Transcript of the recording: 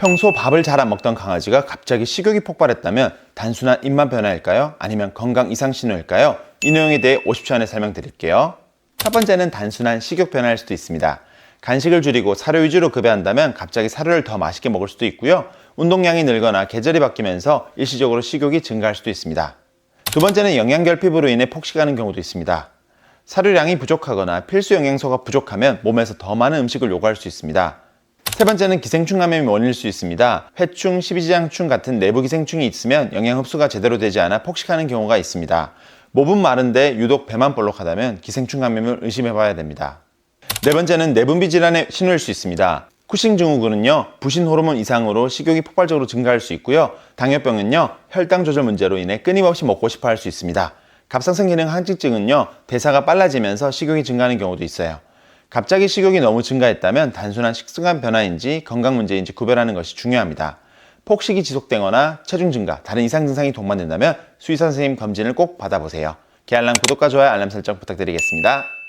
평소 밥을 잘 안 먹던 강아지가 갑자기 식욕이 폭발했다면 단순한 입만 변화일까요? 아니면 건강 이상 신호일까요? 이 내용에 대해 50초 안에 설명드릴게요. 첫 번째는 단순한 식욕 변화일 수도 있습니다. 간식을 줄이고 사료 위주로 급여한다면 갑자기 사료를 더 맛있게 먹을 수도 있고요. 운동량이 늘거나 계절이 바뀌면서 일시적으로 식욕이 증가할 수도 있습니다. 두 번째는 영양 결핍으로 인해 폭식하는 경우도 있습니다. 사료량이 부족하거나 필수 영양소가 부족하면 몸에서 더 많은 음식을 요구할 수 있습니다. 세 번째는 기생충 감염이 원인일 수 있습니다. 회충, 십이지장충 같은 내부 기생충이 있으면 영양 흡수가 제대로 되지 않아 폭식하는 경우가 있습니다. 목은 마른데 유독 배만 볼록하다면 기생충 감염을 의심해 봐야 됩니다. 네 번째는 내분비 질환의 신호일 수 있습니다. 쿠싱 증후군은요, 부신 호르몬 이상으로 식욕이 폭발적으로 증가할 수 있고요. 당뇨병은요, 혈당 조절 문제로 인해 끊임없이 먹고 싶어 할 수 있습니다. 갑상선 기능 항진증은요, 대사가 빨라지면서 식욕이 증가하는 경우도 있어요. 갑자기 식욕이 너무 증가했다면 단순한 식습관 변화인지 건강 문제인지 구별하는 것이 중요합니다. 폭식이 지속되거나 체중 증가, 다른 이상 증상이 동반된다면 수의사 선생님 검진을 꼭 받아보세요. 개알람 구독과 좋아요, 알람 설정 부탁드리겠습니다.